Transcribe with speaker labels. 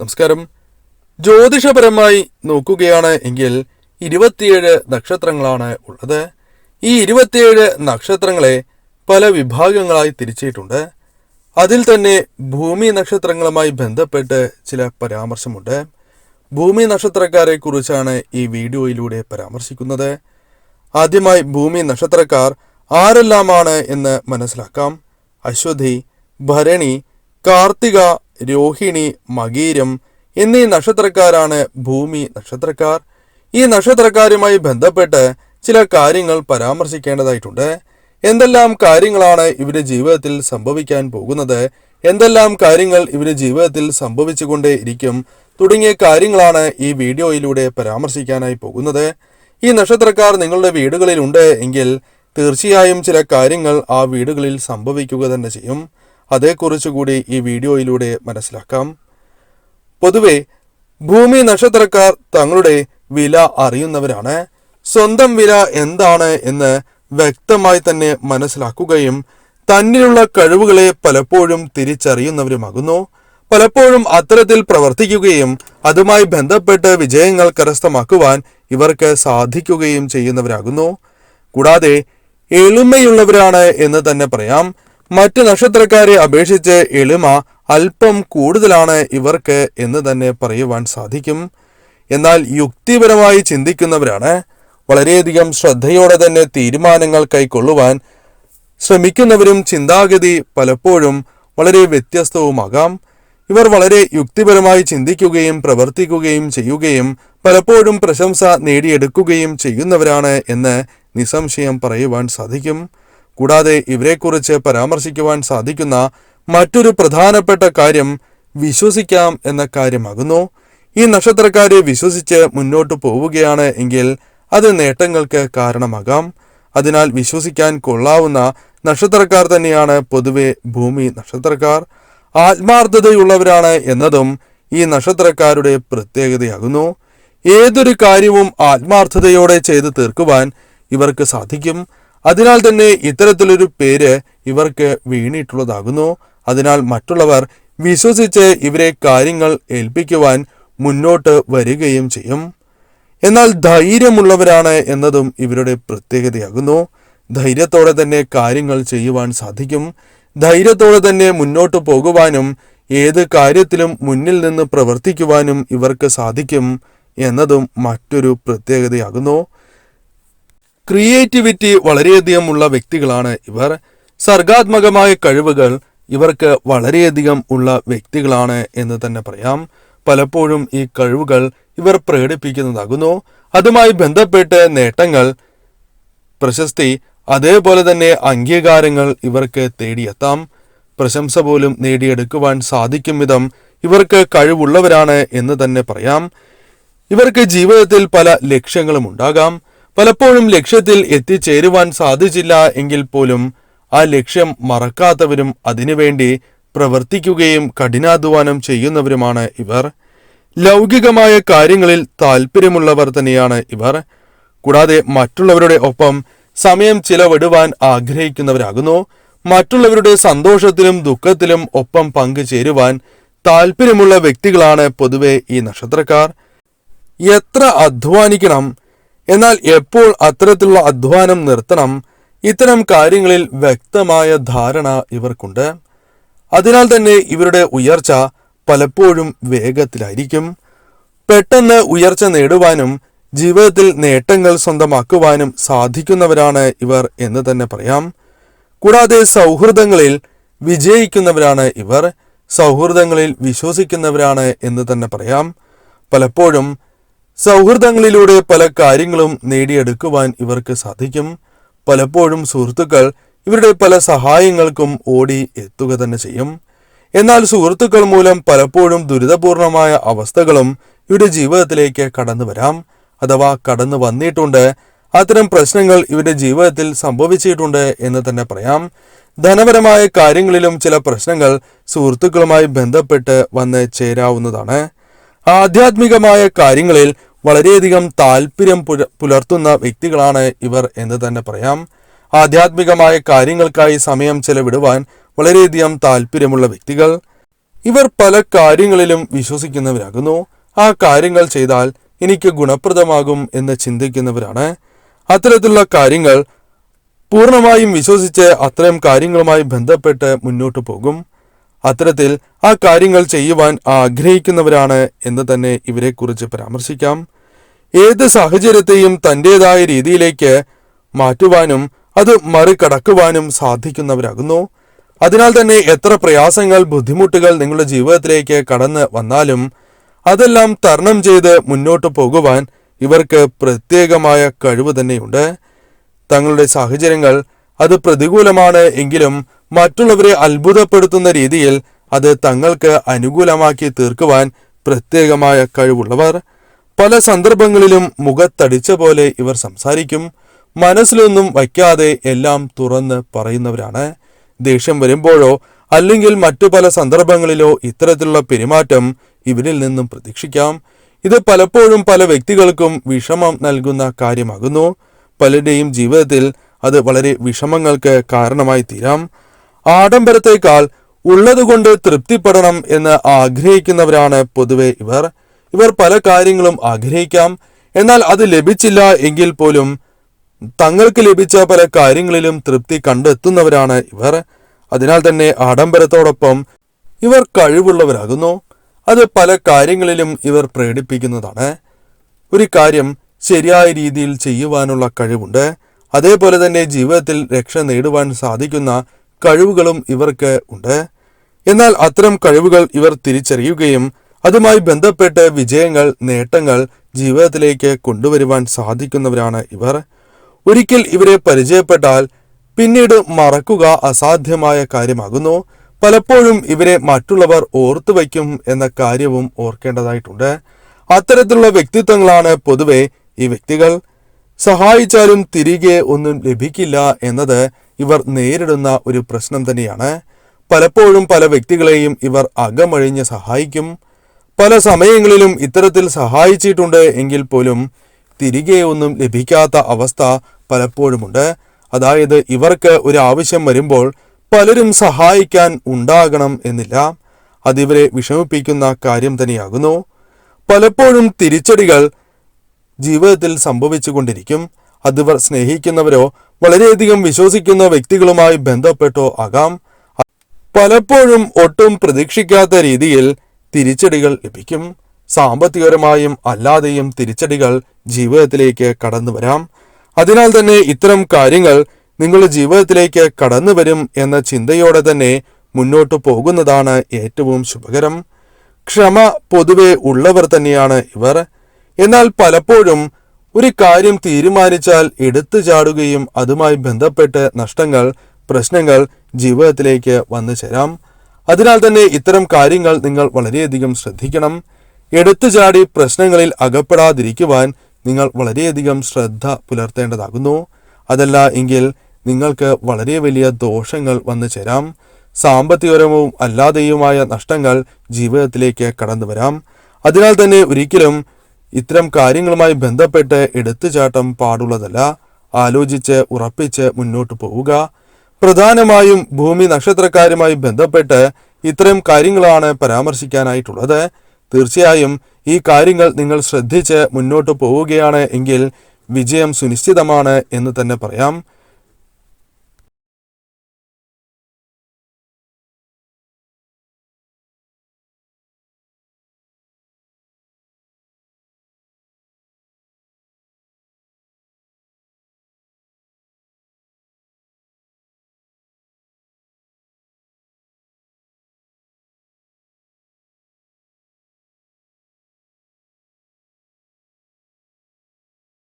Speaker 1: നമസ്കാരം. ജ്യോതിഷപരമായി നോക്കുകയാണ് എങ്കിൽ ഇരുപത്തിയേഴ് നക്ഷത്രങ്ങളാണ് ഉള്ളത്. ഈ ഇരുപത്തിയേഴ് നക്ഷത്രങ്ങളെ പല വിഭാഗങ്ങളായി തിരിച്ചിട്ടുണ്ട്. അതിൽ തന്നെ ഭൂമി നക്ഷത്രങ്ങളുമായി ബന്ധപ്പെട്ട് ചില പരാമർശമുണ്ട്. ഭൂമി നക്ഷത്രക്കാരെ കുറിച്ചാണ് ഈ വീഡിയോയിലൂടെ പരാമർശിക്കുന്നത്. ആദ്യമായി ഭൂമി നക്ഷത്രക്കാർ ആരെല്ലാമാണ് എന്ന് മനസ്സിലാക്കാം. അശ്വതി ഭരണി കാർത്തിക രോഹിണി മകീരം എന്നീ നക്ഷത്രക്കാരാണ് ഭൂമി നക്ഷത്രക്കാർ. ഈ നക്ഷത്രക്കാരുമായി ബന്ധപ്പെട്ട് ചില കാര്യങ്ങൾ പരാമർശിക്കേണ്ടതായിട്ടുണ്ട്. എന്തെല്ലാം കാര്യങ്ങളാണ് ഇവരുടെ ജീവിതത്തിൽ സംഭവിക്കാൻ പോകുന്നത്? എന്തെല്ലാം കാര്യങ്ങൾ ഇവരുടെ ജീവിതത്തിൽ സംഭവിച്ചുകൊണ്ടേ ഇരിക്കും? തുടങ്ങിയ കാര്യങ്ങളാണ് ഈ വീഡിയോയിലൂടെ പരാമർശിക്കാനായി പോകുന്നത്. ഈ നക്ഷത്രക്കാർ നിങ്ങളുടെ വീടുകളിലുണ്ട് എങ്കിൽ തീർച്ചയായും ചില കാര്യങ്ങൾ ആ വീടുകളിൽ സംഭവിക്കുക തന്നെ ചെയ്യും. അതേക്കുറിച്ച് കൂടി ഈ വീഡിയോയിലൂടെ മനസ്സിലാക്കാം. പൊതുവെ ഭൂമി നക്ഷത്രക്കാർ തങ്ങളുടെ വില അറിയുന്നവരാണ്. സ്വന്തം വില എന്താണ് എന്ന് വ്യക്തമായി തന്നെ മനസ്സിലാക്കുകയും തന്നിലുള്ള കഴിവുകളെ പലപ്പോഴും തിരിച്ചറിയുന്നവരുമാകുന്നു. പലപ്പോഴും അത്തരത്തിൽ പ്രവർത്തിക്കുകയും അതുമായി ബന്ധപ്പെട്ട് വിജയങ്ങൾ കരസ്ഥമാക്കുവാൻ ഇവർക്ക് സാധിക്കുകയും ചെയ്യുന്നവരാകുന്നു. കൂടാതെ എളിമയുള്ളവരാണ് എന്ന് തന്നെ പറയാം. മറ്റ് നക്ഷത്രക്കാരെ അപേക്ഷിച്ച് എളിമ അല്പം കൂടുതലാണ് ഇവർക്ക് എന്ന് തന്നെ പറയുവാൻ സാധിക്കും. എന്നാൽ യുക്തിപരമായി ചിന്തിക്കുന്നവരാണ് വളരെയധികം ശ്രദ്ധയോടെ തന്നെ തീരുമാനങ്ങൾ കൈക്കൊള്ളുവാൻ ശ്രമിക്കുന്നവരും ചിന്താഗതി പലപ്പോഴും വളരെ വ്യത്യസ്തവുമാകാം. ഇവർ വളരെ യുക്തിപരമായി ചിന്തിക്കുകയും പ്രവർത്തിക്കുകയും ചെയ്യുകയും പലപ്പോഴും പ്രശംസ നേടിയെടുക്കുകയും ചെയ്യുന്നവരാണ് എന്ന് നിസ്സംശയം പറയുവാൻ സാധിക്കും. കൂടാതെ ഇവരെക്കുറിച്ച് പരാമർശിക്കുവാൻ സാധിക്കുന്ന മറ്റൊരു പ്രധാനപ്പെട്ട കാര്യം വിശ്വസിക്കാം എന്ന കാര്യമാകുന്നു. ഈ നക്ഷത്രക്കാരെ വിശ്വസിച്ച് മുന്നോട്ട് പോവുകയാണ് എങ്കിൽ അത് നേട്ടങ്ങൾക്ക് കാരണമാകാം. അതിനാൽ വിശ്വസിക്കാൻ കൊള്ളാവുന്ന നക്ഷത്രക്കാർ തന്നെയാണ് പൊതുവെ ഭൂമി നക്ഷത്രക്കാർ. ആത്മാർത്ഥതയുള്ളവരാണ് എന്നതും ഈ നക്ഷത്രക്കാരുടെ പ്രത്യേകതയാകുന്നു. ഏതൊരു കാര്യവും ആത്മാർത്ഥതയോടെ ചെയ്തു തീർക്കുവാൻ ഇവർക്ക് സാധിക്കും. അതിനാൽ തന്നെ ഇത്തരത്തിലൊരു പേര് ഇവർക്ക് വീണിട്ടുള്ളതാകുന്നു. അതിനാൽ മറ്റുള്ളവർ വിശ്വസിച്ച് ഇവരെ കാര്യങ്ങൾ ഏൽപ്പിക്കുവാൻ മുന്നോട്ട് വരികയും ചെയ്യും. എന്നാൽ ധൈര്യമുള്ളവരാണ് എന്നതും ഇവരുടെ പ്രത്യേകതയാകുന്നു. ധൈര്യത്തോടെ തന്നെ കാര്യങ്ങൾ ചെയ്യുവാൻ സാധിക്കും. ധൈര്യത്തോടെ തന്നെ മുന്നോട്ട് പോകുവാനും ഏത് കാര്യത്തിലും മുന്നിൽ നിന്ന് പ്രവർത്തിക്കുവാനും ഇവർക്ക് സാധിക്കും എന്നതും മറ്റൊരു പ്രത്യേകതയാകുന്നു. ക്രിയേറ്റിവിറ്റി വളരെയധികം ഉള്ള വ്യക്തികളാണ് ഇവർ. സർഗാത്മകമായ കഴിവുകൾ ഇവർക്ക് വളരെയധികം ഉള്ള വ്യക്തികളാണ് എന്ന് തന്നെ പറയാം. പലപ്പോഴും ഈ കഴിവുകൾ ഇവർ പ്രകടിപ്പിക്കുന്നതാകുന്നു. അതുമായി ബന്ധപ്പെട്ട് നേട്ടങ്ങൾ പ്രശസ്തി അതേപോലെ തന്നെ അംഗീകാരങ്ങൾ ഇവർക്ക് തേടിയെത്താം. പ്രശംസ പോലും നേടിയെടുക്കുവാൻ സാധിക്കും വിധം ഇവർക്ക് കഴിവുള്ളവരാണ് എന്ന് തന്നെ പറയാം. ഇവർക്ക് ജീവിതത്തിൽ പല ലക്ഷ്യങ്ങളും ഉണ്ടാകാം. പലപ്പോഴും ലക്ഷ്യത്തിൽ എത്തിച്ചേരുവാൻ സാധിച്ചില്ല എങ്കിൽ പോലും ആ ലക്ഷ്യം മറക്കാത്തവരും അതിനുവേണ്ടി പ്രവർത്തിക്കുകയും കഠിനാധ്വാനം ചെയ്യുന്നവരുമാണ് ഇവർ. ലൗകികമായ കാര്യങ്ങളിൽ താല്പര്യമുള്ളവർ തന്നെയാണ് ഇവർ. കൂടാതെ മറ്റുള്ളവരുടെ ഒപ്പം സമയം ചിലവിടുവാൻ ആഗ്രഹിക്കുന്നവരാകുന്നു. മറ്റുള്ളവരുടെ സന്തോഷത്തിലും ദുഃഖത്തിലും ഒപ്പം പങ്കുചേരുവാൻ താല്പര്യമുള്ള വ്യക്തികളാണ് പൊതുവെ ഈ നക്ഷത്രക്കാർ. എത്ര അധ്വാനിക്കണം എന്നാൽ എപ്പോൾ അത്തരത്തിലുള്ള അധ്വാനം നിർത്തണം? ഇത്തരം കാര്യങ്ങളിൽ വ്യക്തമായ ധാരണ ഇവർക്കുണ്ട്. അതിനാൽ തന്നെ ഇവരുടെ ഉയർച്ച പലപ്പോഴും വേഗത്തിലായിരിക്കും. പെട്ടെന്ന് ഉയർച്ച നേടുവാനും ജീവിതത്തിൽ നേട്ടങ്ങൾ സ്വന്തമാക്കുവാനും സാധിക്കുന്നവരാണ് ഇവർ എന്ന് തന്നെ പറയാം. കൂടാതെ സൗഹൃദങ്ങളിൽ വിജയിക്കുന്നവരാണ് ഇവർ സൗഹൃദങ്ങളിൽ വിശ്വസിക്കുന്നവരാണ് എന്ന് തന്നെ പറയാം. പലപ്പോഴും സൗഹൃദങ്ങളിലൂടെ പല കാര്യങ്ങളും നേടിയെടുക്കുവാൻ ഇവർക്ക് സാധിക്കും. പലപ്പോഴും സുഹൃത്തുക്കൾ ഇവരുടെ പല സഹായങ്ങൾക്കും ഓടി എത്തുക തന്നെ ചെയ്യും. എന്നാൽ സുഹൃത്തുക്കൾ മൂലം പലപ്പോഴും ദുരിതപൂർണമായ അവസ്ഥകളും ഇവരുടെ ജീവിതത്തിലേക്ക് കടന്നു വരാം. അഥവാ കടന്നു വന്നിട്ടുണ്ട്. അത്തരം പ്രശ്നങ്ങൾ ഇവരുടെ ജീവിതത്തിൽ സംഭവിച്ചിട്ടുണ്ട് എന്ന് തന്നെ പറയാം. ധനപരമായ കാര്യങ്ങളിലും ചില പ്രശ്നങ്ങൾ സുഹൃത്തുക്കളുമായി ബന്ധപ്പെട്ട് വന്ന് ചേരാവുന്നതാണ്. ആധ്യാത്മികമായ കാര്യങ്ങളിൽ വളരെയധികം താല്പര്യം പുല- പുലർത്തുന്ന വ്യക്തികളാണ് ഇവർ എന്ന് തന്നെ പറയാം. ആധ്യാത്മികമായ കാര്യങ്ങൾക്കായി സമയം ചെലവിടുവാൻ വളരെയധികം താല്പര്യമുള്ള വ്യക്തികൾ ഇവർ പല കാര്യങ്ങളിലും വിശ്വസിക്കുന്നവരാകുന്നു. ആ കാര്യങ്ങൾ ചെയ്താൽ എനിക്ക് ഗുണപ്രദമാകും എന്ന് ചിന്തിക്കുന്നവരാണ്. അത്തരത്തിലുള്ള കാര്യങ്ങൾ പൂർണമായും വിശ്വസിച്ച് അത്തരം കാര്യങ്ങളുമായി ബന്ധപ്പെട്ട് മുന്നോട്ട് പോകും. അത്തരത്തിൽ ആ കാര്യങ്ങൾ ചെയ്യുവാൻ ആഗ്രഹിക്കുന്നവരാണ് എന്ന് തന്നെ ഇവരെക്കുറിച്ച് പരാമർശിക്കാം. ഏത് സാഹചര്യത്തെയും തന്റെതായ രീതിയിലേക്ക് മാറ്റുവാനും അത് മറികടക്കുവാനും സാധിക്കുന്നവരാകുന്നു. അതിനാൽ തന്നെ എത്ര പ്രയാസങ്ങൾ ബുദ്ധിമുട്ടുകൾ നിങ്ങളുടെ ജീവിതത്തിലേക്ക് കടന്ന് വന്നാലും അതെല്ലാം തരണം ചെയ്ത് മുന്നോട്ട് പോകുവാൻ ഇവർക്ക് പ്രത്യേകമായ കഴിവ് തന്നെയുണ്ട്. തങ്ങളുടെ സാഹചര്യങ്ങൾ അത് പ്രതികൂലമാണ് എങ്കിലും മറ്റുള്ളവരെ അത്ഭുതപ്പെടുത്തുന്ന രീതിയിൽ അത് തങ്ങൾക്ക് അനുകൂലമാക്കി തീർക്കുവാൻ പ്രത്യേകമായ കഴിവുള്ളവർ. പല സന്ദർഭങ്ങളിലും മുഖത്തടിച്ച പോലെ ഇവർ സംസാരിക്കും. മനസ്സിലൊന്നും വയ്ക്കാതെ എല്ലാം തുറന്ന് പറയുന്നവരാണ്. ദേഷ്യം വരുമ്പോഴോ അല്ലെങ്കിൽ മറ്റു പല സന്ദർഭങ്ങളിലോ ഇത്തരത്തിലുള്ള പെരുമാറ്റം ഇവരിൽ നിന്നും പ്രതീക്ഷിക്കാം. ഇത് പലപ്പോഴും പല വ്യക്തികൾക്കും വിഷമം നൽകുന്ന കാര്യമാകുന്നു. പലരുടെയും ജീവിതത്തിൽ അത് വളരെ വിഷമങ്ങൾക്ക് കാരണമായി തീരാം. ആഡംബരത്തേക്കാൾ ഉള്ളതുകൊണ്ട് തൃപ്തിപ്പെടണം എന്ന് ആഗ്രഹിക്കുന്നവരാണ് പൊതുവെ ഇവർ. ഇവർ പല കാര്യങ്ങളും ആഗ്രഹിക്കാം. എന്നാൽ അത് ലഭിച്ചില്ല എങ്കിൽ പോലും തങ്ങൾക്ക് ലഭിച്ച പല കാര്യങ്ങളിലും തൃപ്തി കണ്ടെത്തുന്നവരാണ് ഇവർ. അതിനാൽ തന്നെ ആഡംബരത്തോടൊപ്പം ഇവർ കഴിവുള്ളവരാകുന്നു. അത് പല കാര്യങ്ങളിലും ഇവർ പ്രകടിപ്പിക്കുന്നതാണ് ഒരു കാര്യം ശരിയായ രീതിയിൽ ചെയ്യുവാനുള്ള കഴിവുണ്ട്. അതേപോലെ തന്നെ ജീവിതത്തിൽ രക്ഷ നേടുവാൻ സാധിക്കുന്ന കഴിവുകളും ഇവർക്ക് ഉണ്ട്. എന്നാൽ അത്തരം കഴിവുകൾ ഇവർ തിരിച്ചറിയുകയും അതുമായി ബന്ധപ്പെട്ട് വിജയങ്ങൾ നേട്ടങ്ങൾ ജീവിതത്തിലേക്ക് കൊണ്ടുവരുവാൻ സാധിക്കുന്നവരാണ് ഇവർ. ഒരിക്കൽ ഇവരെ പരിചയപ്പെട്ടാൽ പിന്നീട് മറക്കുക അസാധ്യമായ കാര്യമാകുന്നു. പലപ്പോഴും ഇവരെ മറ്റുള്ളവർ ഓർത്തു ഓർത്തുവയ്ക്കും എന്ന കാര്യവും ഓർക്കേണ്ടതായിട്ടുണ്ട്. അത്തരത്തിലുള്ള വ്യക്തിത്വങ്ങളാണ് പൊതുവെ ഈ വ്യക്തികൾ. സഹായിച്ചാലും തിരികെ ഒന്നും ലഭിക്കില്ല എന്നത് ഇവർ നേരിടുന്ന ഒരു പ്രശ്നം തന്നെയാണ്. പലപ്പോഴും പല വ്യക്തികളെയും ഇവർ അകമഴിഞ്ഞ് സഹായിക്കും. പല സമയങ്ങളിലും ഇത്തരത്തിൽ സഹായിച്ചിട്ടുണ്ട് എങ്കിൽ പോലും തിരികെ ഒന്നും ലഭിക്കാത്ത അവസ്ഥ പലപ്പോഴുമുണ്ട്. അതായത് ഇവർക്ക് ഒരു ആവശ്യം വരുമ്പോൾ പലരും സഹായിക്കാൻ ഉണ്ടാകണം എന്നില്ല. അതിവരെ വിഷമിപ്പിക്കുന്ന കാര്യം തന്നെയാകുന്നു. പലപ്പോഴും തിരിച്ചടികൾ ജീവിതത്തിൽ സംഭവിച്ചുകൊണ്ടിരിക്കും. അതിവർ സ്നേഹിക്കുന്നവരോ വളരെയധികം വിശ്വസിക്കുന്ന വ്യക്തികളുമായി ബന്ധപ്പെട്ടോ ആകാം. പലപ്പോഴും ഒട്ടും പ്രതീക്ഷിക്കാത്ത രീതിയിൽ തിരിച്ചടികൾ ലഭിക്കും. സാമ്പത്തികപരമായും അല്ലാതെയും തിരിച്ചടികൾ ജീവിതത്തിലേക്ക് കടന്നു വരാം. അതിനാൽ തന്നെ ഇത്തരം കാര്യങ്ങൾ നിങ്ങളുടെ ജീവിതത്തിലേക്ക് കടന്നു വരും എന്ന ചിന്തയോടെ തന്നെ മുന്നോട്ട് പോകുന്നതാണ് ഏറ്റവും ശുഭകരം. ക്ഷമ പൊതുവെ ഉള്ളവർ തന്നെയാണ് ഇവർ. എന്നാൽ പലപ്പോഴും ഒരു കാര്യം തീരുമാനിച്ചാൽ എടുത്തു ചാടുകയും അതുമായി ബന്ധപ്പെട്ട് നഷ്ടങ്ങൾ പ്രശ്നങ്ങൾ ജീവിതത്തിലേക്ക് വന്നു ചേരാം. അതിനാൽ തന്നെ ഇത്തരം കാര്യങ്ങൾ നിങ്ങൾ വളരെയധികം ശ്രദ്ധിക്കണം. എടുത്തു ചാടി പ്രശ്നങ്ങളിൽ അകപ്പെടാതിരിക്കുവാൻ നിങ്ങൾ വളരെയധികം ശ്രദ്ധ പുലർത്തേണ്ടതാകുന്നു. അതല്ല എങ്കിൽ നിങ്ങൾക്ക് വളരെ വലിയ ദോഷങ്ങൾ വന്നു ചേരാം. സാമ്പത്തികപരവും അല്ലാതെയുമായ നഷ്ടങ്ങൾ ജീവിതത്തിലേക്ക് കടന്നു വരാം അതിനാൽ തന്നെ ഒരിക്കലും ഇത്തരം കാര്യങ്ങളുമായി ബന്ധപ്പെട്ട് എടുത്തുചാട്ടം പാടുള്ളതല്ല. ആലോചിച്ച് ഉറപ്പിച്ച് മുന്നോട്ട് പോവുക. പ്രധാനമായും ഭൂമി നക്ഷത്രക്കാരുമായി ബന്ധപ്പെട്ട് ഇത്തരം കാര്യങ്ങളാണ് പരാമർശിക്കാനായിട്ടുള്ളത്. തീർച്ചയായും ഈ കാര്യങ്ങൾ നിങ്ങൾ ശ്രദ്ധിച്ച് മുന്നോട്ട് പോവുകയാണ് എങ്കിൽ വിജയം സുനിശ്ചിതമാണ് എന്ന് തന്നെ പറയാം.